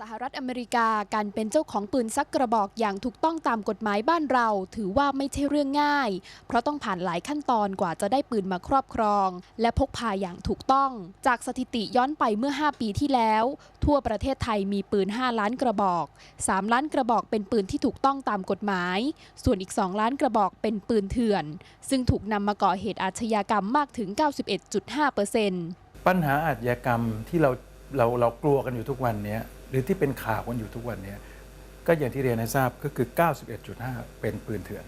สหรัฐอเมริกาการเป็นเจ้าของปืนซักกระบอกอย่างถูกต้องตามกฎหมายบ้านเรา ถือว่าไม่ใช่เรื่องง่าย เพราะต้องผ่านหลายขั้นตอนกว่าจะได้ปืนมาครอบครอง และพกพาอย่างถูกต้อง จากสถิติย้อนไปเมื่อ 5 ปีที่แล้ว ทั่วประเทศไทยมีปืน 5 ล้านกระบอก 3 ล้านกระบอกเป็นปืนที่ถูกต้องตามกฎหมาย ส่วนอีก 2 ล้านกระบอกเป็นปืนเถื่อน ซึ่งถูกนำมาก่อเหตุอาชญากรรมมากถึง 91.5%ปัญหาอาชญากรรมที่เราเราเรากลัวกันอยู่ทุกวันนี้ หรือที่เป็นข่าวกันอยู่ทุกวันเนี้ยก็อย่างที่เรียนให้ทราบก็คือ 91.5 เป็นปืนเถื่อน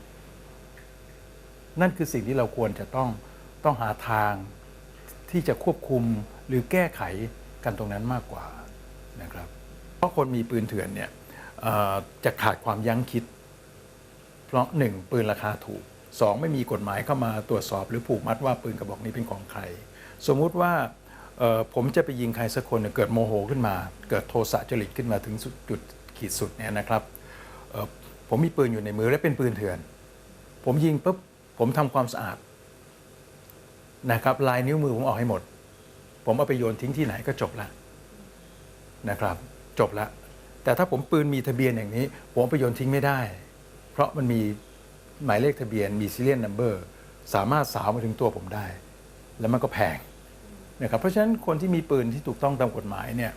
นั่นคือสิ่งที่เราควรจะต้องต้องหาทางที่จะควบคุมหรือแก้ไขกันตรงนั้นมากกว่านะครับ เพราะคนมีปืนเถื่อนเนี่ยจะขาดความยั้งคิด เพราะหนึ่งปืนราคาถูกสองไม่มีกฎหมายเข้ามาตรวจสอบหรือผูกมัดว่าปืนกระบอกนี้เป็นของใคร สมมุติว่า ผมจะไปยิงใครสักคนเนี่ยเกิดโมโหขึ้นมา เกิดโทสะจริตขึ้นมาถึงจุดขีดสุดเนี่ยนะครับผมมีปืนอยู่ในมือและเป็นปืนเถื่อน ผมยิงปุ๊บผมทำความสะอาดนะครับลายนิ้วมือผมออกให้หมด ผมเอาไปโยนทิ้งที่ไหนก็จบละนะครับ จบละแต่ถ้าผมปืนมีทะเบียนอย่างนี้ ผมไปโยนทิ้งไม่ได้ เพราะมันมีหมายเลขทะเบียนมี serial number สามารถสาวมาถึงตัวผมได้ แล้วมันก็แพง นะครับเพราะฉะนั้นคนที่มีปืนที่ถูกต้องตามกฎหมายเนี่ย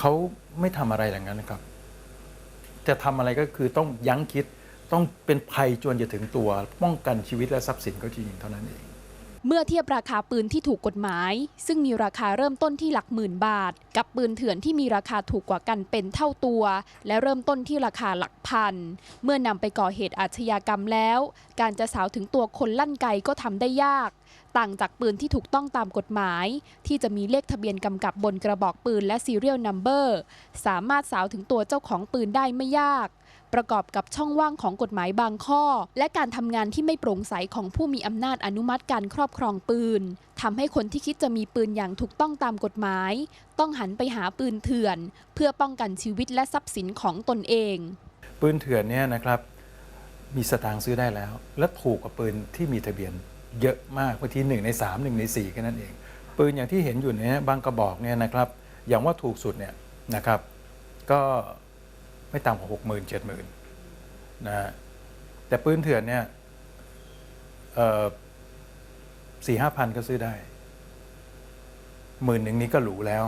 เขาไม่ทำอะไรอย่างนั้นนะครับ จะทำอะไรก็คือต้องยั้งคิดต้องเป็นภัยจนจะถึงตัว ป้องกันชีวิตและทรัพย์สินเขาจริงๆเท่านั้นเอง เมื่อเทียบราคาปืนที่ถูกกฎหมาย ซึ่งมีราคาเริ่มต้นที่หลักหมื่นบาท กับปืนเถื่อนที่มีราคาถูกกว่ากันเป็นเท่าตัว และเริ่มต้นที่ราคาหลักพัน เมื่อนำไปก่อเหตุอาชญากรรมแล้ว การจะสาวถึงตัวคนลั่นไกก็ทำได้ยาก ต่างจากปืนที่ถูกต้องตามกฎหมาย ที่จะมีเลขทะเบียนกำกับบนกระบอกปืนและ serial number สามารถสาวถึงตัวเจ้าของปืนได้ไม่ยาก ประกอบกับช่องว่างของกฎหมายบางข้อ และการทำงานที่ไม่โปร่งใสของผู้มีอำนาจอนุมัติการครอบครองปืนทำให้คนที่คิดจะมีปืนอย่างถูกต้องตามกฎหมาย ต้องหันไปหาปืนเถื่อน เพื่อป้องกันชีวิตและทรัพย์สินของตนเอง ปืนเถื่อนเนี่ยนะครับมีสตางค์ซื้อได้แล้ว และถูกกว่าปืนที่มีทะเบียนเยอะมากบางทีหนึ่งในสามหนึ่งในสี่แค่นั้นเอง ปืนอย่างที่เห็นอยู่เนี่ยบางกระบอกเนี่ยนะครับ อย่างว่าถูกสุดเนี่ยนะครับ ก็ ไม่ต่ำกว่าหกหมื่นเจ็ดหมื่นนะฮะแต่ปืนเถื่อนเนี่ยสี่ห้าพันก็ซื้อได้หมื่นหนึ่งนี้ก็หรูแล้ว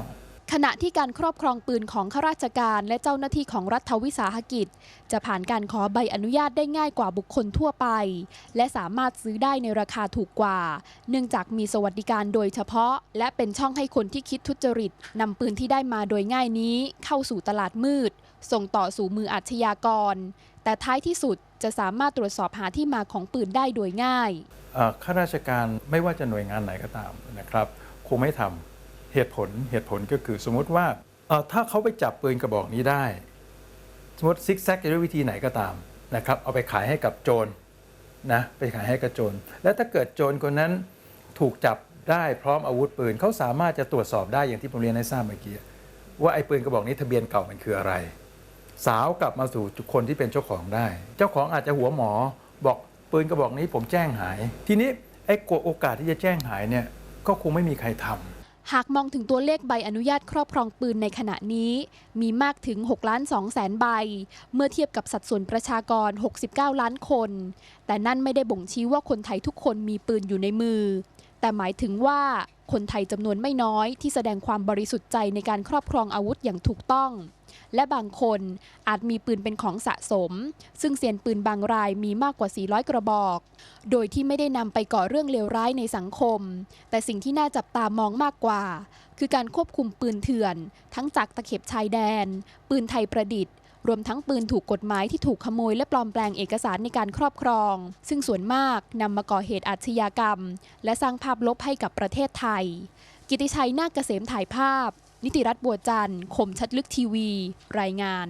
ขณะที่การครอบครองปืนของข้าราชการและเจ้าหน้าที่ของรัฐวิสาหกิจ จะผ่านการขอใบอนุญาตได้ง่ายกว่าบุคคลทั่วไป และสามารถซื้อได้ในราคาถูกกว่า เนื่องจากมีสวัสดิการโดยเฉพาะ และเป็นช่องให้คนที่คิดทุจริตนำปืนที่ได้มาโดยง่ายนี้ เข้าสู่ตลาดมืด ส่งต่อสู่มืออาชญากร แต่ท้ายที่สุดจะสามารถตรวจสอบหาที่มาของปืนได้โดยง่ายข้าราชการไม่ว่าจะหน่วยงานไหนก็ตามนะครับคงไม่ทำเหตุผลเหตุผลก็คือสมมุติว่าถ้าเขาไปจับปืนกระบอกนี้ได้ สมมติซิกแซกด้วยวิธีไหนก็ตามนะครับเอาไปขายให้กับโจรนะไปขายให้กับโจรแล้วถ้าเกิดโจรคนนั้นถูกจับได้พร้อมอาวุธปืนเขาสามารถจะตรวจสอบได้อย่างที่ผมเรียนให้ทราบเมื่อกี้ว่าไอ้ปืนกระบอกนี้ทะเบียนเก่ามันคืออะไร สาวกลับมาสู่คนที่เป็นเจ้าของได้ เจ้าของอาจจะหัวหมอบอกปืนกระบอกนี้ผมแจ้งหาย ทีนี้ไอ้โอกาสที่จะแจ้งหายเนี่ยก็คงไม่มีใครทำหากมองถึงตัวเลขใบอนุญาตครอบครองปืนในขณะนี้ มีมากถึง 6 ล้าน2แสนใบ เมื่อเทียบกับสัดส่วนประชากร 69 ล้านคน แต่นั่นไม่ได้บ่งชี้ว่าคนไทยทุกคนมีปืนอยู่ในมือ แต่หมายถึงว่าคนไทยจำนวนไม่น้อยที่แสดงความบริสุทธิ์ใจในการครอบครองอาวุธอย่างถูกต้อง และบางคนอาจมีปืนเป็นของสะสม ซึ่งเซียนปืนบางรายมีมากกว่า 400 กระบอก โดยที่ไม่ได้นำไปก่อเรื่องเลวร้ายในสังคม แต่สิ่งที่น่าจับตามองมากกว่า คือการควบคุมปืนเถื่อน ทั้งจากตะเข็บชายแดน ปืนไทยประดิษฐ์ รวมทั้งปืนถูกกฎหมายที่ถูกขโมยและปลอมแปลงเอกสารในการครอบครอง ซึ่งส่วนมากนำมาก่อเหตุอาชญากรรม และสร้างภาพลบให้กับประเทศไทย กิติชัยนาคเกษมถ่ายภาพ นิติรัตน์บัวจันทร์คมชัดลึกทีวี รายงาน